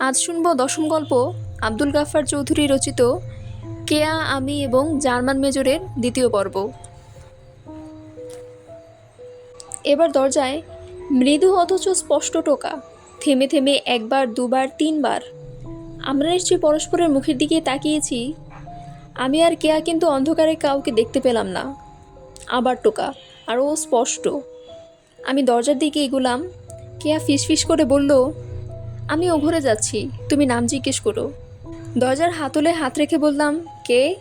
আজ শুনব দশম গল্প আব্দুল গাফার চৌধুরী রচিত কেয়া, আমি এবং জার্মান মেজরের দ্বিতীয় পর্ব। এবার দরজায়, মৃদু অথচ স্পষ্ট টোকা। থেমে থেমে একবার, দুবার, তিনবার। আমরা নিশ্চয়ই পরস্পরের মুখের দিকে তাকিয়েছি। আমি আর কেয়া কিন্তু অন্ধকারে কাউকে দেখতে পেলাম না। আবার টোকা, আরও স্পষ্ট। আমি দরজার দিকে এগুলাম। কেয়া ফিসফিস করে বলল আমি ও যাচ্ছি, তুমি নাম জিজ্ঞেস করো। দরজার হাতলে হাত রেখে বললাম, কে?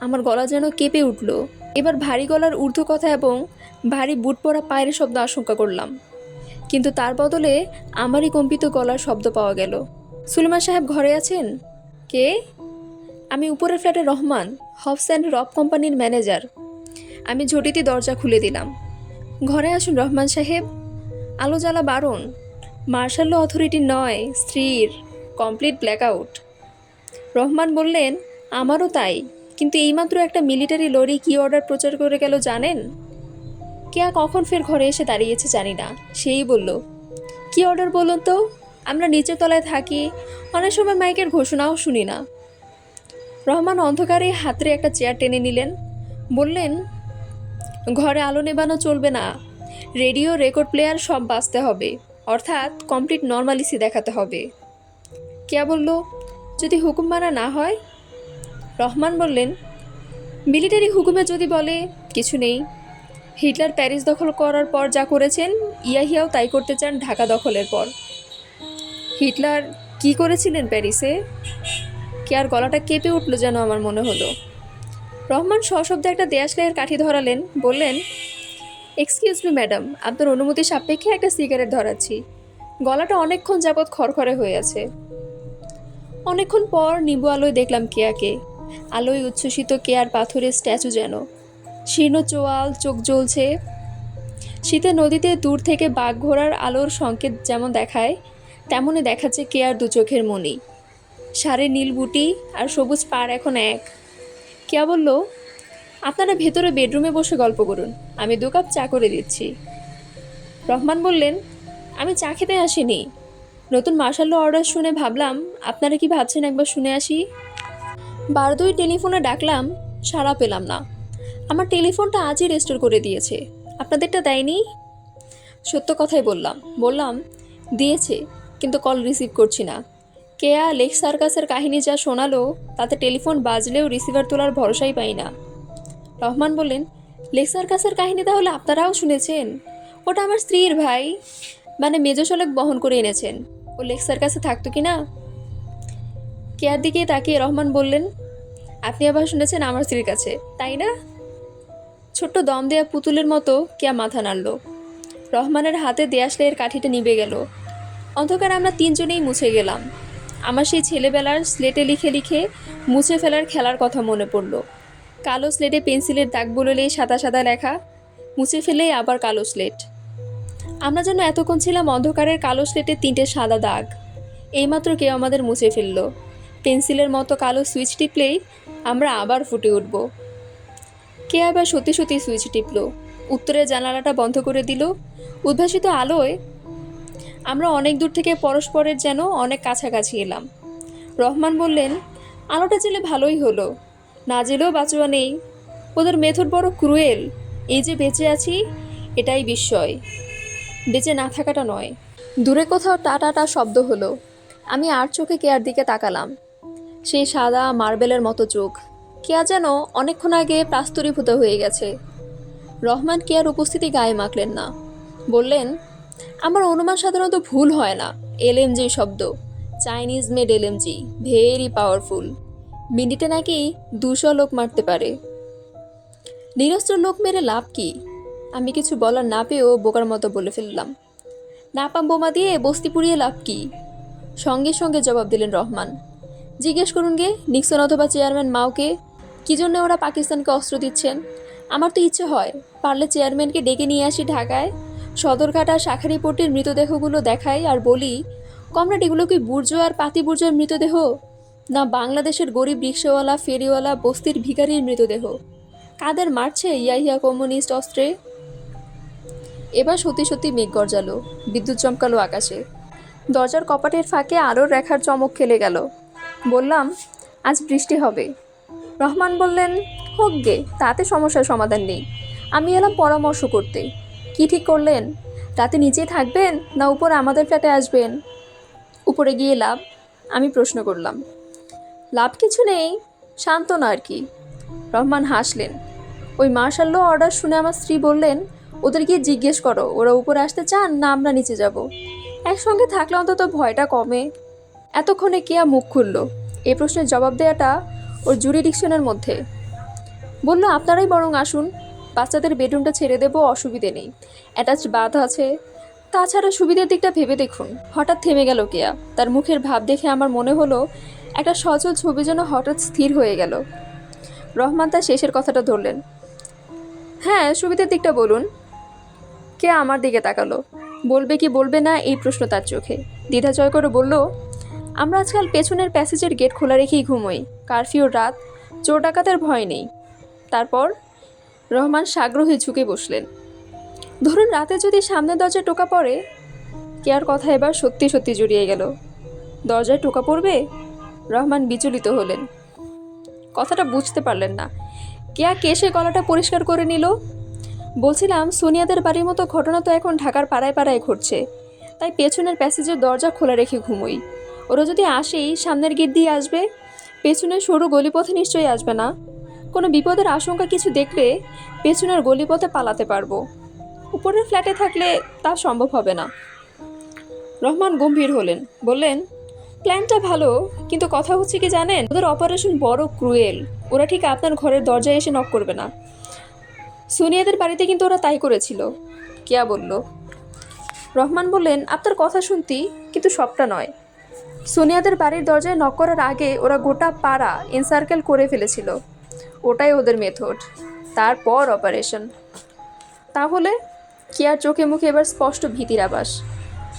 আমার গলা যেন কেঁপে উঠল। এবার ভারী গলার ঊর্ধ্ব কথা এবং ভারী বুট পরা পায়ের শব্দ আশঙ্কা করলাম। কিন্তু তার বদলে আমারই কম্পিত গলার শব্দ পাওয়া গেল। সুলেমান সাহেব ঘরে আছেন? কে? আমি উপরের ফ্ল্যাটে রহমান, হফস অ্যান্ড রব কোম্পানির ম্যানেজার। আমি ঝটিতে দরজা খুলে দিলাম। ঘরে আসুন রহমান সাহেব। আলো জ্বালা বারণ। মার্শাল অথরিটি নয়, স্ত্রীর কমপ্লিট ব্ল্যাকআউট রহমান বললেন, আমারও তাই, কিন্তু এইমাত্র একটা মিলিটারি লরি কি অর্ডার প্রচার করে গেল জানেন? কেয়া কখন ফের ঘরে এসে দাঁড়িয়েছে জানি না, সেই বলল, কি অর্ডার বলুন তো? আমরা নিচের তলায় থাকি, অনেক সময় মাইকের ঘোষণাও শুনি না। রহমান অন্ধকারে হাতরে একটা চেয়ার টেনে নিলেন, বললেন, ঘরে আলো নেবানো চলবে না রেডিও রেকর্ড প্লেয়ার সব বাঁচতে হবে। অর্থাৎ কমপ্লিট নর্মালিসি দেখাতে হবে। কেয়া বলল, যদি হুকুম মানা না হয়? রহমান বললেন মিলিটারি হুকুমে যদি বলে, কিছু নেই। হিটলার প্যারিস দখল করার পর যা করেছেন, ইয়াহিয়াও তাই করতে চান ঢাকা দখলের পর। হিটলার, কি করেছিলেন প্যারিসে? কেয়ার গলাটা কেঁপে উঠল যেন আমার মনে হলো। রহমান সশব্দে একটা দেয়াশলাইয়ের কাঠি ধরালেন, বললেন এক্সকিউজ মি ম্যাডাম আপনার অনুমতি সাপেক্ষে একটা সিগারেট ধরাচ্ছি। গলাটা অনেকক্ষণ যাবৎ খড়খড়ে হয়ে আছে। অনেকক্ষণ পর নিবু আলোয় দেখলাম কেয়াকে। আলোয় উচ্ছ্বসিত কেয়ার পাথরের স্ট্যাচু যেন। শীর্ণ চোয়াল, চোখ জ্বলছে। শীতে নদীতে দূর থেকে বাঘ ঘোড়ার আলোর সংকেত যেমন দেখায়, তেমনই দেখাচ্ছে কেয়ার দু চোখের মনি সারে নীল বুটি আর সবুজ পাড় এখন এক। কেয়া বলল আপনারা ভেতরে বেডরুমে বসে গল্প করুন। আমি দু কাপ চা করে দিচ্ছি। রহমান বললেন, আমি চা খেতে আসিনি। নতুন মার্শাল অর্ডার শুনে ভাবলাম, আপনারা কি ভাবছেন একবার শুনে আসি? বার দুই টেলিফোনে ডাকলাম, সাড়া পেলাম না। আমার টেলিফোনটা আজই রেস্টোর করে দিয়েছে। আপনাদেরটা দেয়নি? সত্য কথাই বললাম। বললাম, দিয়েছে, কিন্তু কল রিসিভ করছি না। কেয়া লেক সার্কাসের কাহিনী যা শোনালো, তাতে টেলিফোন বাজলেও রিসিভার তোলার ভরসাই পাই না। রহমান বললেন, লেক সার্কাসের কাহিনী তাহলে আপনারাও শুনেছেন? ওটা আমার স্ত্রীর ভাই মানে মেজ শলক বহন করে এনেছেন। ও লেক কাছে থাকতো কি না? কেয়ার দিকে তাকিয়ে রহমান বললেন, আপনি আবার শুনেছেন আমার স্ত্রীর কাছে, তাই না? ছোট্ট দম দেয়া পুতুলের মতো কেয়া মাথা নাড়ল। রহমানের হাতে দেয়াশলের কাঠিটা নিবে গেল। অন্ধকার আমরা তিনজনেই মুছে গেলাম। আমার সেই ছেলেবেলার স্লেটে লিখে লিখে মুছে ফেলার খেলার কথা মনে পড়ল। কালো স্লেটে পেন্সিলের দাগ বললেই সাদা সাদা লেখা, মুছে ফেলেই আবার কালো স্লেট। আমরা যেন এতক্ষণ ছিলাম অন্ধকারের কালো স্লেটে তিনটে সাদা দাগ। এইমাত্র কেউ আমাদের মুছে ফেলল। পেন্সিলের মতো কালো সুইচ টিপলেই আমরা আবার ফুটে উঠব। কে আবার সত্যি সত্যি সুইচ টিপলো? উত্তরের জানালাটা বন্ধ করে দিল। উদ্ভাসিত আলোয় আমরা অনেক দূর থেকে পরস্পরের যেন অনেক কাছাকাছি এলাম। রহমান বললেন, আলোটা জেলে ভালোই হলো। না জেলেও বাঁচুয়া নেই। ওদের মেথড বড় ক্রুয়েল, এই যে বেঁচে আছি, এটাই বিস্ময়। বেঁচে না থাকাটা নয়। দূরে কোথাও টাটা টা শব্দ হলো। আমি আর চোখে কেয়ার দিকে তাকালাম। সেই সাদা মার্বেলের মতো চোখ। কেয়া যেন অনেকক্ষণ আগে প্রাস্তরীভূত হয়ে গেছে। রহমান কেয়ার উপস্থিতি গায়ে মাখলেন না। বললেন, আমার অনুমান সাধারণত ভুল হয় না এলএমজি শব্দ। Chinese made LMG very powerful. মিনিটে নাকি দুশো লোক মারতে পারে। নিরস্ত্র লোক মেরে লাভ কি? আমি কিছু বলার না পেয়েও বোকার মতো বলে ফেললাম। নাপাম বোমা দিয়ে বস্তি পুড়িয়ে লাভ কি? সঙ্গে সঙ্গে জবাব দিলেন রহমান। জিজ্ঞেস করুন গে, নিক্সন অথবা চেয়ারম্যান মাওকে, কী জন্য ওরা পাকিস্তানকে অস্ত্র দিচ্ছেন? আমার তো ইচ্ছে হয়, পারলে চেয়ারম্যানকে ডেকে নিয়ে আসি ঢাকায়, সদরঘাট আর মৃতদেহগুলো দেখাই আর বলি, কমরেড এগুলো কি বুর্জ আর পাতি বুর্জের মৃতদেহ? না বাংলাদেশের গরিব রিক্সাওয়ালা, ফেরিওয়ালা, বস্তির ভিখারির মৃতদেহ। কাদের মারছে ইয়াহিয়া কমিউনিস্ট অস্ত্রে? এবার সত্যি সত্যি মেঘ গর্জালো, বিদ্যুৎ চমকালো আকাশে। দরজার কপাটের ফাঁকে আলোর রেখার চমক খেলে গেল। বললাম, আজ বৃষ্টি হবে। রহমান বললেন, হোক গে, তাতে সমস্যার সমাধান নেই। আমি এলাম পরামর্শ করতে। কি ঠিক করলেন? রাতে নিচেই থাকবেন না উপরে আমাদের ফ্ল্যাটে আসবেন? উপরে গিয়ে লাভ? আমি প্রশ্ন করলাম। লাভ কিছু নেই, সান্ত্বনা আর কি। রহমান হাসলেন। ওই মার্শাল অর্ডার শুনে আমার স্ত্রী বললেন, ওদের গিয়ে জিজ্ঞেস করো, ওরা উপরে আসতে চান না আমরা নিচে যাব? একসঙ্গে থাকলে অন্তত ভয়টা কমে। এতক্ষণে কেয়া মুখ খুলল। এই প্রশ্নের জবাব দেওয়াটা ওর জুরিডিকশনের মধ্যে। বলল, আপনারাই বরং আসুন, বাচ্চাদের বেডরুমটা ছেড়ে দেবো, অসুবিধে নেই। অ্যাটাচ বাথ আছে। তাছাড়া সুবিধের দিকটা ভেবে দেখুন। হঠাৎ থেমে গেল কেয়া। তার মুখের ভাব দেখে আমার মনে হলো একটা সচল ছবি যেন হঠাৎ স্থির হয়ে গেল। রহমান তার শেষের কথাটা ধরলেন। হ্যাঁ সুবিধার দিকটা বলুন। কে আমার দিকে তাকালো? বলবে কি বলবে না, এই প্রশ্ন তার চোখে। দ্বিধা জয় করে বলল, আমরা আজকাল পেছনের প্যাসেজের গেট খোলা রেখেই ঘুমোই। কারফিউর রাত, চোর ডাকাতের ভয় নেই। তারপর রহমান সাগ্রহে ঝুঁকে বসলেন। ধরুন রাতে যদি সামনে দরজায় টোকা পড়ে কেয়ার কথা এবার সত্যি সত্যি জড়িয়ে গেল? দরজায় টোকা পড়বে? রহমান বিচলিত হলেন। কথাটা বুঝতে পারলেন না। কেয়া কেসে গলাটা পরিষ্কার করে নিল? বলছিলাম, সোনিয়াদের বাড়ির মতো ঘটনা তো এখন ঢাকার পাড়ায় পাড়ায় ঘটছে। তাই পেছনের প্যাসেজের দরজা খোলা রেখে ঘুমোই। ওরা যদি আসেই সামনের গেট দিয়ে আসবে? পেছনের সরু গলিপথে নিশ্চয়ই আসবে না। কোনো বিপদের আশঙ্কা কিছু দেখলে পেছনের গলিপথে পালাতে পারব। উপরের ফ্ল্যাটে থাকলে তা সম্ভব হবে না। রহমান গম্ভীর হলেন। বললেন প্ল্যানটা ভালো, কিন্তু কথা হচ্ছে কি জানেন? ওদের অপারেশন বড় ক্রুয়েল ওরা ঠিক আপনার ঘরের দরজায় এসে নক করবে না। সোনিয়াদের বাড়িতে কিন্তু ওরা তাই করেছিল। কেয়া বলল? রহমান বললেন, আপনার কথা শুনতি, কিন্তু সবটা নয়। সোনিয়াদের বাড়ির দরজায় নক করার আগে ওরা গোটা পাড়া এনসার্কেল করে ফেলেছিল। ওটাই ওদের মেথড তারপর অপারেশন তাহলে কেয়ার চোখে মুখে এবার স্পষ্ট ভীতির আবাস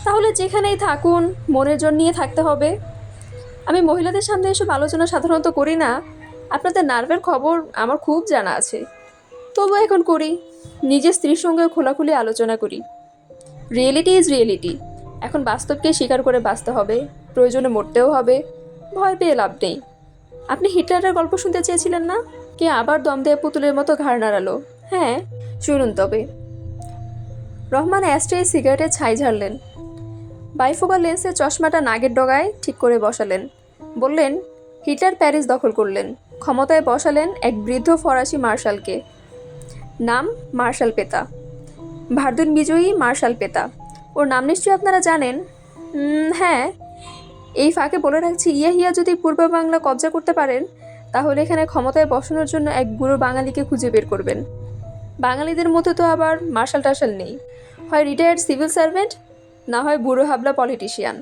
তাহলে যেখানেই থাকুন, মনের জন্য নিয়ে থাকতে হবে। আমি মহিলাদের সামনে এসব আলোচনা সাধারণত করি না। আপনাদের নার্ভের খবর আমার খুব জানা আছে। তবু এখন করি। নিজের স্ত্রীর সঙ্গে খোলাখুলি আলোচনা করি। রিয়েলিটি ইজ রিয়েলিটি এখন বাস্তবকে স্বীকার করে বাঁচতে হবে। প্রয়োজনে মরতেও হবে। ভয় পেয়ে লাভ নেই। আপনি হিটলারের গল্প শুনতে চেয়েছিলেন না? কে আবার দম দিয়ে পুতুলের মতো ঘাড় নাড়ালো? হ্যাঁ শুনুন তবে। রহমান অ্যাস্ট্রে সিগারেটের ছাই ঝাড়লেন। বাইফোকাল লেন্সের চশমাটা নাগের ডগায় ঠিক করে বসালেন। বললেন, হিটলার প্যারিস দখল করলেন। ক্ষমতায় বসালেন এক বৃদ্ধ ফরাসি মার্শালকে। নাম মার্শাল পেতা। ভারদুন বিজয়ী মার্শাল পেতা। ওর নাম নিশ্চয়ই আপনারা জানেন? হ্যাঁ। এই ফাঁকে বলে রাখছি ইয়া হিয়া যদি পূর্ব বাংলা কবজা করতে পারেন, তাহলে এখানে ক্ষমতায় বসানোর জন্য এক বুড়ো বাঙালিকে খুঁজে বের করবেন। বাঙালিদের মধ্যে তো আবার মার্শাল টার্শাল নেই। হয় রিটায়ার্ড সিভিল সার্ভেন্ট না হয় বুড়ো হাবলা পলিটিশিয়ান।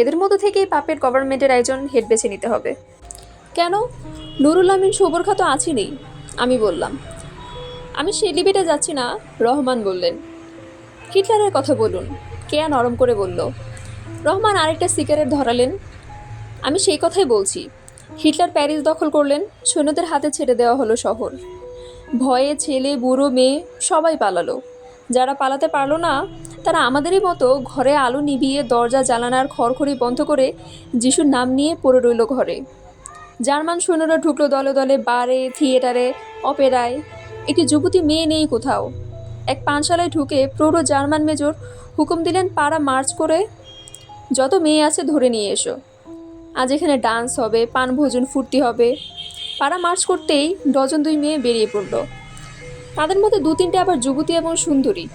এদের মধ্যে থেকেই পাপের গভর্নমেন্টের একজন হেড বেছে নিতে হবে। কেন? নুরুল আমিন সবর খা তো আছেনই, আমি বললাম। আমি সেই লিবিটে যাচ্ছি না, রহমান বললেন। হিটলারের কথা বলুন কেয়া নরম করে বলল। রহমান আরেকটা সিগারেট ধরালেন। আমি সেই কথাই বলছি। হিটলার প্যারিস দখল করলেন, সৈন্যদের হাতে ছেড়ে দেওয়া হলো শহর। ভয়ে ছেলে, বুড়ো, মেয়ে সবাই পালালো। যারা পালাতে পারল না তারা আমাদেরই মতো ঘরে আলো নিভিয়ে দরজা জ্বালানার খড়খড়ি বন্ধ করে যিশুর নাম নিয়ে পড়ে রইল ঘরে। জার্মান সৈন্যরা ঢুকলো দলে দলে, বারে, থিয়েটারে, অপেরায়। একটি যুবতী মেয়ে নেই কোথাও। এক পানশালায় ঢুকে প্রৌঢ় জার্মান মেজর হুকুম দিলেন, পাড়া মার্চ করে, যত মেয়ে আছে ধরে নিয়ে এসো। আজ এখানে ডান্স হবে, পানভোজন, ফুর্তি হবে। পাড়া মার্চ করতেই ডজন দুই মেয়ে বেরিয়ে পড়ল। তাদের মধ্যে দু তিনটে আবার যুবতী এবং সুন্দরী।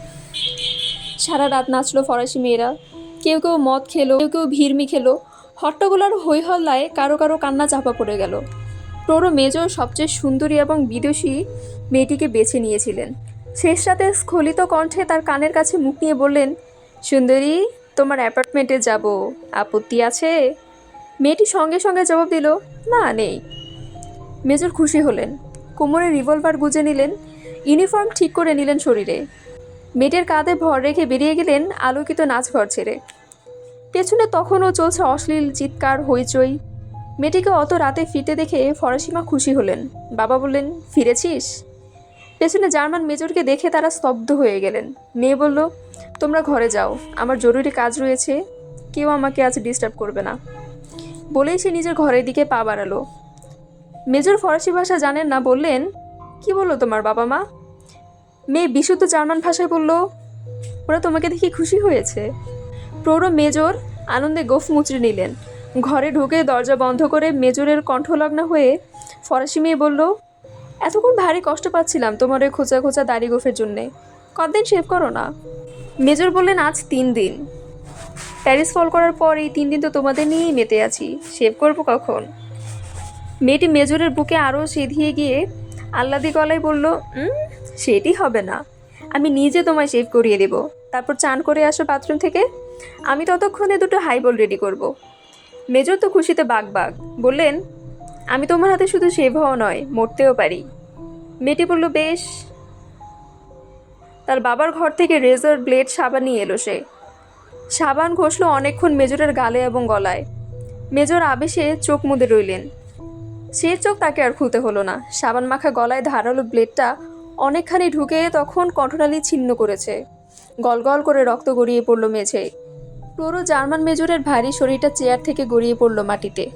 সারা রাত নাচলো ফরাসি মেয়েরা। কেউ কেউ মদ খেলো, কেউ কেউ ভিড়মি খেলো। হট্টগোলার হই হল্লায় কারও কারও কান্না চাপা পড়ে গেল। প্রৌঢ় মেজর সবচেয়ে সুন্দরী এবং বিদেশি মেয়েটিকে বেছে নিয়েছিলেন। শেষ রাতে স্খলিত কণ্ঠে তার কানের কাছে মুখ নিয়ে বললেন, সুন্দরী, তোমার অ্যাপার্টমেন্টে যাব। আপত্তি আছে? মেয়েটি সঙ্গে সঙ্গে জবাব দিল, না, নেই। মেজর খুশি হলেন। কোমরে রিভলভার গুজে নিলেন। ইউনিফর্ম ঠিক করে নিলেন শরীরে। মেয়েটির কাঁধে ভর রেখে বেরিয়ে গেলেন আলোকিত নাচঘর ছেড়ে। পেছনে তখনও চলছে অশ্লীল চিৎকার, হইচই। মেয়েটিকে অত রাতে ফিরতে দেখে ফরাসিমা খুশি হলেন। বাবা বললেন, ফিরেছিস? পেছনে জার্মান মেজরকে দেখে তারা স্তব্ধ হয়ে গেলেন। মেয়ে বলল, তোমরা ঘরে যাও, আমার জরুরি কাজ রয়েছে। কেউ আমাকে আজ ডিস্টার্ব করবে না। বলেই সে নিজের ঘরের দিকে পা বাড়ালো। মেজর ফরাসি ভাষা জানেন না, বললেন, কি বলল তোমার বাবা মা? মেয়ে বিশুদ্ধ জার্মান ভাষায় বলল ওরা তোমাকে দেখে খুশি হয়েছে। প্রৌঢ় মেজর আনন্দে গোফ মুচড়ে নিলেন। ঘরে ঢুকে দরজা বন্ধ করে মেজরের কণ্ঠলগ্ন হয়ে ফরাসি মেয়ে বলল এতক্ষণ ভারী কষ্ট পাচ্ছিলাম তোমার ওই খোঁচা খোঁচা দাড়ি গোফের জন্যে। কতদিন শেভ করো না? মেজর বললেন আজ তিন দিন। প্যারিস ফল করার পর এই তিন দিন তো তোমাদের নিয়েই মেতে আছি। শেভ করব কখন? মেয়েটি মেজরের বুকে আরও সেধিয়ে গিয়ে আহ্লাদি গলায় বলল "উম, সেটি হবে না। আমি নিজে তোমায় শেভ করিয়ে দেব। তারপর চান করে আসো বাথরুম থেকে। আমি ততক্ষণে দুটো হাইবল রেডি করব। মেজর তো খুশিতে বাগ বাগ বললেন, আমি তোমার হাতে শুধু শেভ হওয়া নয়, মরতেও পারি। মেয়েটি বলল, বেশ। তার বাবার ঘর থেকে রেজার ব্লেড সাবান নিয়ে এলো সে। সাবান ঘষলো অনেকক্ষণ মেজরের গালে এবং গলায়। মেজর আবেশে চোখ মুদে রইলেন। সে চোখ তাকে আর খুলতে হলো না। সাবান মাখা গলায় ধারালো ব্লেডটা অনেকখানি ঢুকে তখন কণ্ঠনালী ছিন্ন করেছে। গলগল করে রক্ত গড়িয়ে পড়ল মেঝে। পুরো জার্মান মেজরের ভারী শরীরটা চেয়ার থেকে গড়িয়ে পড়ল মাটিতে।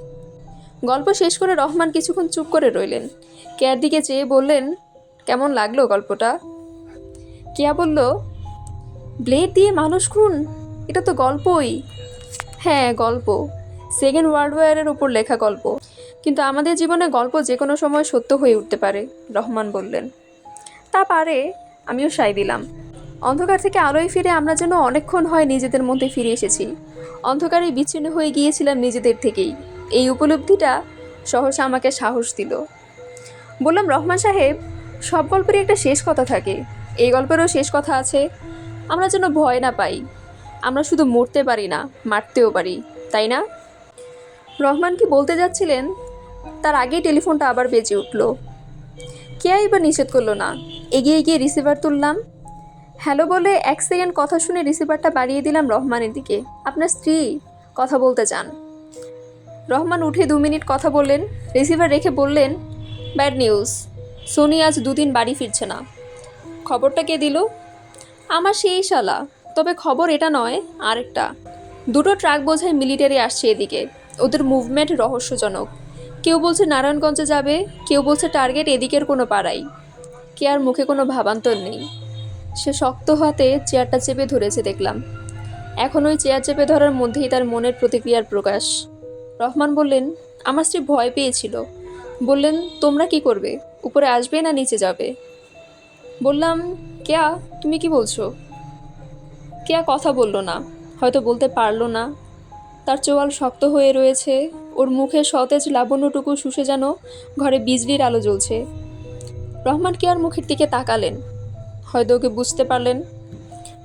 গল্প শেষ করে রহমান কিছুক্ষণ চুপ করে রইলেন। কেয়ার দিকে চেয়ে বললেন, কেমন লাগল গল্পটা? কেয়া বলল, ব্লেড দিয়ে মানুষ খুন? এটা তো গল্পই। হ্যাঁ গল্প। সেকেন্ড ওয়ার্ল্ড ওয়ারের উপর লেখা গল্প। কিন্তু আমাদের জীবনে গল্প যে কোনো সময় সত্য হয়ে উঠতে পারে, রহমান বললেন। তা পারে, আমিও সাই দিলাম। অন্ধকার থেকে আলোয় ফিরে আমরা যেন অনেকক্ষণ হয় নিজেদের মধ্যে ফিরে এসেছি। অন্ধকারে বিচ্ছিন্ন হয়ে গিয়েছিলাম নিজেদের থেকেই। এই উপলব্ধিটা সহসা আমাকে সাহস দিল। বললাম, রহমান সাহেব, সব গল্পেরই একটা শেষ কথা থাকে। এই গল্পেরও শেষ কথা আছে। আমরা যেন ভয় না পাই। আমরা শুধু মরতে পারি না, মারতেও পারি, তাই না? রহমান কি বলতে যাচ্ছিলেন? তার আগেই টেলিফোনটা আবার বেজে উঠল। কে এবার নিষেধ করল না? এগিয়ে গিয়ে রিসিভার তুললাম। হ্যালো বলে এক সেকেন্ড কথা শুনে রিসিভারটা বাড়িয়ে দিলাম রহমানের দিকে। আপনার স্ত্রী? কথা বলতে চান। রহমান উঠে দু মিনিট কথা বললেন। রিসিভার রেখে বললেন ব্যাড নিউজ সোনি আজ দুদিন বাড়ি ফিরছে না। খবরটা কে দিল? আমার সেই শালা। তবে খবর এটা নয়, আরেকটা। দুটো ট্রাক বোঝায় মিলিটারি আসছে এদিকে। ওদের মুভমেন্ট রহস্যজনক। কেউ বলছে নারায়ণগঞ্জে যাবে, কেউ বলছে টার্গেট এদিকের কোনো পাড়াই কে আর মুখে কোনো ভাবান্তর নেই। সে শক্ত হাতে চেয়ারটা চেপে ধরেছে দেখলাম। এখন ওই চেয়ার চেপে ধরার মধ্যেই তার মনের প্রতিক্রিয়ার প্রকাশ। রহমান বললেন, আমার স্ত্রী ভয় পেয়েছিল। বললেন, তোমরা কি করবে? উপরে আসবে না নিচে যাবে? বললাম, কেয়া, তুমি কি বলছো? কেয়া কথা বলল না, হয়তো বলতে পারল না। তার চোয়াল শক্ত হয়ে রয়েছে, ওর মুখে সতেজ লাবণ্যটুকু শুষে যেন ঘরে বিজলির আলো জ্বলছে। রহমান কেয়ার মুখের দিকে তাকালেন? হয়তো ওকে বুঝতে পারলেন।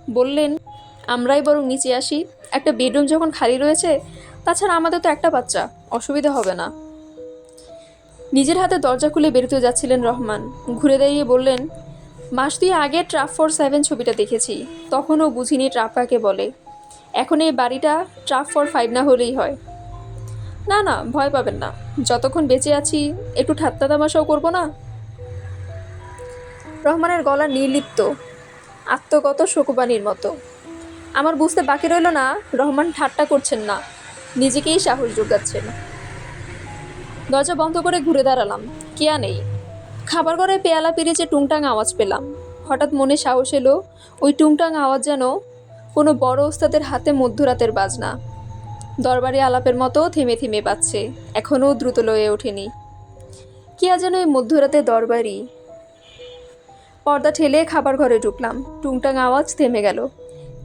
বললেন, আমরাই বরং নিচে আসি। একটা বেডরুম যখন খালি রয়েছে, তাছাড়া আমাদের তো একটা বাচ্চা, অসুবিধা হবে না। নিজের হাতে দরজা খুলে বেরোতে যাচ্ছিলেন রহমান। ঘুরে দাঁড়িয়ে বললেন, মাস দুই আগে ট্রাফ ফোর সেভেন ছবিটা দেখেছি। তখনও বুঝিনি ট্রাপ কাকে বলে। এখন এই বাড়িটা ট্রাফ ফোর ফাইভ না হলেই হয়। না না, ভয় পাবেন না। যতক্ষণ বেঁচে আছি, একটু ঠাত্তা তামাশাও করব না? রহমানের গলা নির্লিপ্ত, আত্মগত শোকবাণীর মতো। আমার বুঝতে বাকি রইল না, রহমান ঠাট্টা করছেন না, নিজেকেই সাহস যোগাচ্ছেন দরজা বন্ধ করে ঘুরে দাঁড়ালাম, কেয়া নেই। খাবার ঘরে পেয়ালা পেরেছে টুংটাং আওয়াজ পেলাম। হঠাৎ মনে সাহস এলো, ওই টুংটাং আওয়াজ যেন কোনো বড় ওস্তাদের হাতে মধ্যরাতের বাজনা। দরবারি আলাপের মতো থেমে থেমে পাচ্ছে এখনও দ্রুত লয়ে ওঠেনি। কেয়া যেন এই মধ্যরাতে দরবারি পর্দা ঠেলে খাবার ঘরে ঢুকলাম। টুংটাং আওয়াজ থেমে গেল।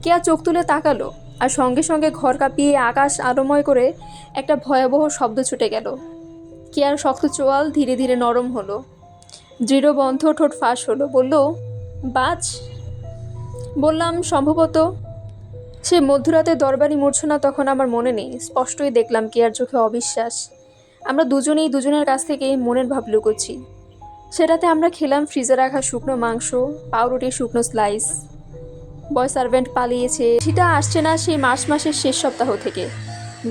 কেয়া চোখ তুলে তাকালো আর সঙ্গে সঙ্গে ঘর কাঁপিয়ে আকাশ আলোময় করে একটা ভয়াবহ শব্দ ছুটে গেল। কেয়ার শক্ত চোয়াল ধীরে ধীরে নরম হলো। দৃঢ় বন্ধ ঠোঁট ফাঁস হলো। বলল, বাজ। বললাম, সম্ভবত। সে মধ্যরাতে দরবারি মূর্ছনা তখন আমার মনে নেই। স্পষ্টই দেখলাম কেয়ার চোখে অবিশ্বাস। আমরা দুজনেই দুজনের কাছ থেকে মনের ভাব লুকোচ্ছি। সেটাতে আমরা খেলাম ফ্রিজে রাখা শুকনো মাংস পাউরুটি শুকনো স্লাইস বয় সার্ভেন্ট পালিয়েছে। সেটা আসছে না সেই মার্চ মাসের শেষ সপ্তাহ থেকে।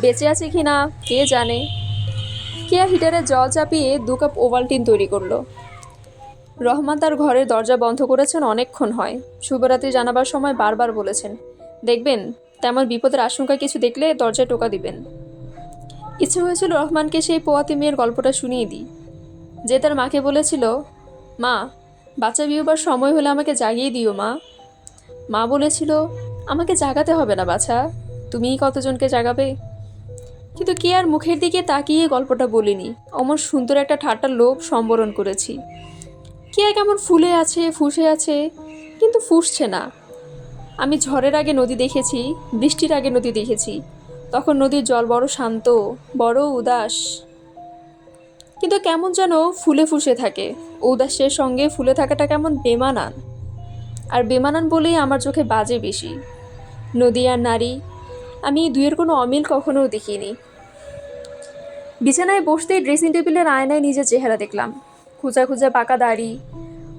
বেঁচে আছে কি না, কে জানে? কেয়া হিটারে জল চাপিয়ে দু কাপ ওভালটিন তৈরি করল। রহমান তার ঘরের দরজা বন্ধ করেছেন অনেকক্ষণ হয়। শুভরাত্রি জানাবার সময় বারবার বলেছেন, দেখবেন, তেমন বিপদের আশঙ্কা কিছু দেখলে দরজায় টোকা দিবেন। ইচ্ছে হয়েছিল রহমানকে সেই পোয়াতি মেয়ের গল্পটা শুনিয়ে দিই। যে তার মাকে বলেছিল, মা, বাচ্চা বিয়েবার সময় হলে আমাকে জাগিয়ে দিও, মা। মা বলেছিল, আমাকে জাগাতে হবে না, বাছা। তুমিই কতজনকে জাগাবে? কিন্তু কে আর মুখের দিকে তাকিয়ে গল্পটা বলিনি। অমন সুন্দর একটা ঠাট্টার লোভ সম্বরণ করেছি। কে কেমন ফুলে আছে, ফুসে আছে, কিন্তু ফুসছে না। আমি ঝড়ের আগে নদী দেখেছি, বৃষ্টির আগে নদী দেখেছি। তখন নদীর জল বড় শান্ত, বড় উদাস। কিন্তু কেমন যেন ফুলে ফুসে থাকে। উদাসের সঙ্গে ফুলে থাকাটা কেমন বেমানান। আর বেমানান বলেই আমার চোখে বাজে বেশি। নদী আর নারী, আমি এই দুয়ের কোনো অমিল কখনো দেখিনি। বিছানায় বসতেই ড্রেসিং টেবিলের আয়নায় নিজের চেহারা দেখলাম। খুঁজা খুঁজা পাকা দাড়ি,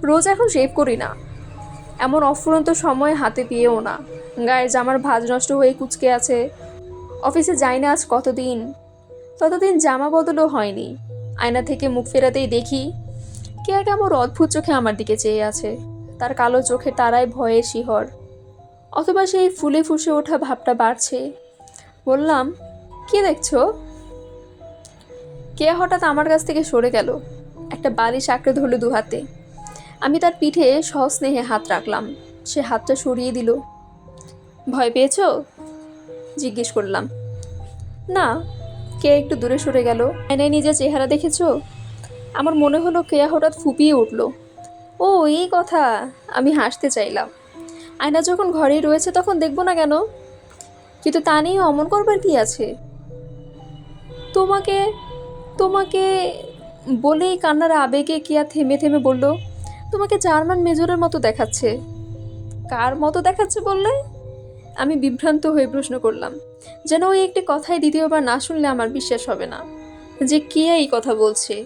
রোজ এখন শেভ করি না। এমন অফুরন্ত সময় হাতে পেয়েও না। গায়ে জামার ভাঁজ নষ্ট হয়ে কুচকে আছে। অফিসে যাই না আজ কতদিন? ততদিন জামা বদলও হয়নি। আয়না থেকে মুখ ফেরাতেই দেখি কে এক আমার অদ্ভুত চোখে আমার দিকে চেয়ে আছে। তার কালো চোখে তারায় ভয়ে শিহর। অথবা সেই ফুলে ফুসে ওঠা ভাবটা বাড়ছে। বললাম, কে দেখছ? কে হঠাৎ আমার কাছ থেকে সরে গেল। একটা বালিশ আঁকড়ে ধরলো দু হাতে। আমি তার পিঠে সস্নেহে হাত রাখলাম। সে হাতটা সরিয়ে দিল। ভয় পেয়েছ? জিজ্ঞেস করলাম। না কে একটু দূরে সরে গেল? আয়নায় নিজের চেহারা দেখেছ? আমার মনে হলো কেয়া হঠাৎ ফুপিয়ে উঠল। ও, এই কথা। আমি হাসতে চাইলাম। আয়না যখন ঘরেই রয়েছে তখন দেখব না কেন? কিন্তু তা নিয়ে অমন করবার কি আছে? তোমাকে তোমাকে বলেই কান্নার আবেগে কিয়া থেমে থেমে বলল, তোমাকে জার্মান মেজরের মতো দেখাচ্ছে। কার মতো দেখাচ্ছে বললে? আমি বিভ্রান্ত হয়ে প্রশ্ন করলাম, যেন ওই একটি কথাই দ্বিতীয়বার না শুনলে আমার বিশ্বাস হবে না। যে কে এই কথা বলছে?